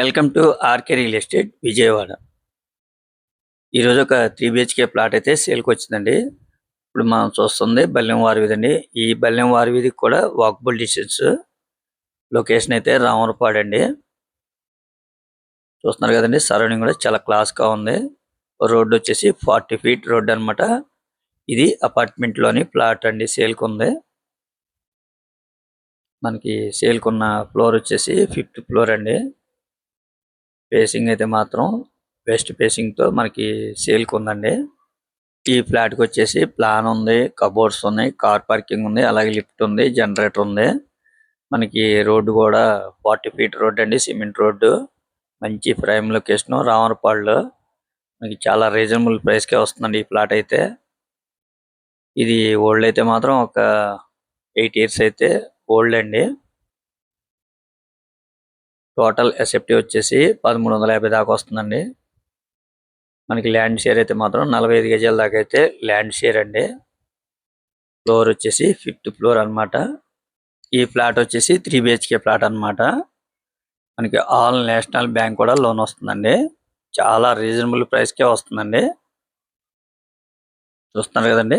Welcome to R K real estate Vijayawada. ఈరోజు ఒక three BHK plot అయితే సేల్కి వచ్చిందండి. ఇప్పుడు మనం చూస్తుంది బల్లెం వారి వీధి అండి. ఈ బల్లెం వారి వీధికి కూడా వాకబుల్ డిస్టెన్స్ లొకేషన్ అయితే రామరపాడు అండి. చూస్తున్నారు కదండి సరౌండింగ్ కూడా చాలా క్లాస్గా ఉంది. రోడ్డు వచ్చేసి ఫార్టీ ఫీట్ రోడ్ అన్నమాట. ఇది అపార్ట్మెంట్లోని ప్లాట్ అండి సేల్కి ఉంది. మనకి సేల్కున్న ఫ్లోర్ వచ్చేసి ఫిఫ్త్ ఫ్లోర్ అండి. ఫేసింగ్ అయితే మాత్రం వెస్ట్ ఫేసింగ్తో మనకి సేల్కి ఉందండి. ఈ ఫ్లాట్కి వచ్చేసి ప్లాన్ ఉంది కబోర్డ్స్ ఉన్నాయి కార్ పార్కింగ్ ఉంది అలాగే లిఫ్ట్ ఉంది జనరేటర్ ఉంది. మనకి రోడ్డు కూడా ఫార్టీ ఫీట్ రోడ్ అండి సిమెంట్ రోడ్డు. మంచి ప్రైమ్ లొకేషన్ రామరపాళ్ళు. మనకి చాలా రీజనబుల్ ప్రైస్కే వస్తుందండి ఈ ఫ్లాట్ అయితే. ఇది ఓల్డ్ అయితే మాత్రం ఒక ఎయిట్ ఇయర్స్ అయితే ఓల్డ్ అండి. టోటల్ ఎస్ఎఫ్టీ వచ్చేసి పదమూడు వందల యాభై దాకా వస్తుందండి. మనకి ల్యాండ్ షేర్ అయితే మాత్రం నలభై ఐదు గజాల దాకా అయితే ల్యాండ్ షేర్ అండి. ఫ్లోర్ వచ్చేసి ఫిఫ్త్ ఫ్లోర్ అన్నమాట. ఈ ఫ్లాట్ వచ్చేసి three B H K flat అన్నమాట. మనకి ఆల్ నేషనల్ బ్యాంక్ కూడా లోన్ వస్తుందండి. చాలా రీజనబుల్ ప్రైస్ కే వస్తుందండి. చూస్తున్నారు కదండి?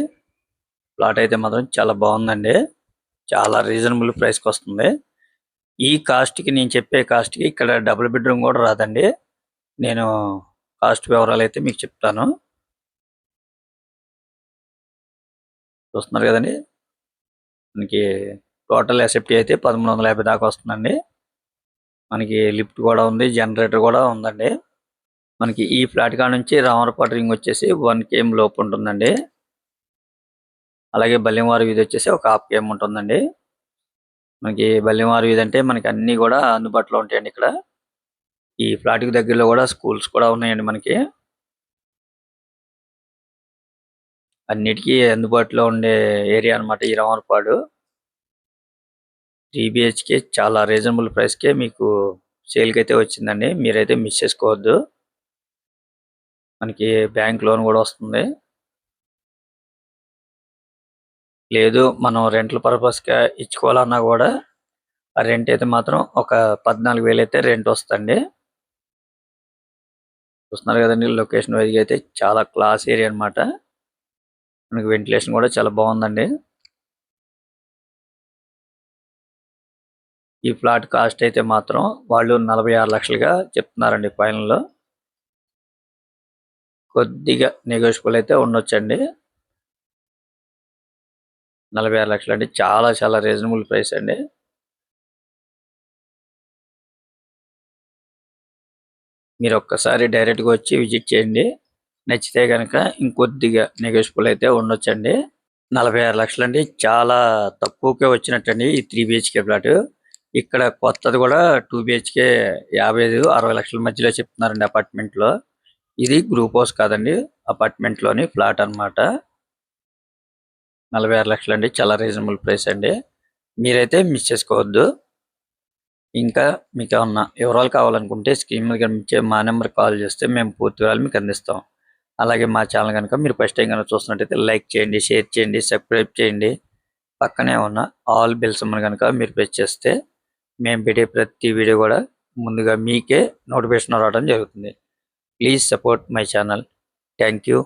ప్లాట్ అయితే మాత్రం చాలా బాగుందండి. చాలా రీజనబుల్ ప్రైస్కి వస్తుంది. ఈ కాస్ట్కి నేను చెప్పే కాస్ట్కి ఇక్కడ డబుల్ బెడ్రూమ్ కూడా రాదండి. నేను కాస్ట్ వివరాలు అయితే మీకు చెప్తాను. చూస్తున్నారు కదండి? మనకి టోటల్ ఎసెప్టీ అయితే పదమూడు వందల యాభై దాకా వస్తుందండి. మనకి లిఫ్ట్ కూడా ఉంది జనరేటర్ కూడా ఉందండి. మనకి ఈ ఫ్లాట్ కాడ నుంచి రామరపాటు రింగ్ వచ్చేసి వన్ కేఎం లోపు ఉంటుందండి. అలాగే బల్లింవారి వీధి వచ్చేసి ఒక హాఫ్ కేఎం ఉంటుందండి. మనకి బల్లివారి ఇదంటే అంటే మనకి అన్ని కూడా అందుబాటులో ఉంటాయండి ఇక్కడ. ఈ ఫ్లాట్కి దగ్గరలో కూడా స్కూల్స్ కూడా ఉన్నాయండి మనకి. అన్నిటికీ అందుబాటులో ఉండే ఏరియా అన్నమాట ఈ Ramarapadu. Three B H K చాలా రీజనబుల్ ప్రైస్కే మీకు సేల్కి అయితే వచ్చిందండి. మీరైతే మిస్ చేసుకోవద్దు. మనకి బ్యాంక్ లోన్ కూడా వస్తుంది. లేదు మనం రెంట్ల పర్పస్గా ఇచ్చుకోవాలన్నా కూడా ఆ రెంట్ అయితే మాత్రం ఒక పద్నాలుగు వేలు అయితే రెంట్ వస్తుంది చూస్తున్నారు కదండి లొకేషన్ వైజ్ అయితే చాలా క్లాస్ ఏరియా అన్నమాట. మనకి వెంటిలేషన్ కూడా చాలా బాగుందండి. ఈ ఫ్లాట్ కాస్ట్ అయితే మాత్రం వాళ్ళు నలభై ఆరు లక్షలుగా చెప్తున్నారండి ఫైనల్లో. కొద్దిగా నెగోషియబుల్ అయితే ఉండొచ్చండి. నలభై ఆరు లక్షలు అంటే చాలా చాలా రీజనబుల్ ప్రైస్ అండి. మీరు ఒక్కసారి డైరెక్ట్గా వచ్చి విజిట్ చేయండి. నచ్చితే కనుక ఇంకొద్దిగా నెగోషియబుల్ అయితే ఉండొచ్చండి. నలభై ఆరు లక్షలు అండి. చాలా తక్కువకే వచ్చినట్టండి ఈ త్రీ బిహెచ్కే ఫ్లాట్ ఇక్కడ కొత్తది కూడా టూ బిహెచ్కే యాభై ఐదు అరవై లక్షల మధ్యలో చెప్తున్నారండి అపార్ట్మెంట్లో ఇది గ్రూప్ హౌస్ కాదండి అపార్ట్మెంట్లోని ఫ్లాట్ అన్నమాట. నలభై ఆరు లక్షలు అండి చాలా రీజనబుల్ ప్రైస్ అండి. మీరైతే మిస్ చేసుకోవద్దు. ఇంకా మీకు ఏమన్నా వివరాలు కావాలనుకుంటే స్క్రీన్ మీద కనిపించే మా నెంబర్ కాల్ చేస్తే మేము పూర్తి వివరాలు మీకు అందిస్తాం. అలాగే మా ఛానల్ కనుక మీరు ఫస్ట్ టైం కనుక చూస్తున్నట్టయితే లైక్ చేయండి షేర్ చేయండి సబ్స్క్రైబ్ చేయండి. పక్కనే ఉన్న ఆల్ బెల్స్ కనుక మీరు ప్రెస్ చేస్తే మేము పెట్టే ప్రతి వీడియో కూడా ముందుగా మీకే నోటిఫికేషన్ రావడం జరుగుతుంది. Please support my channel. Thank you.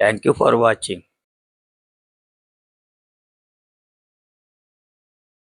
Thank you for watching.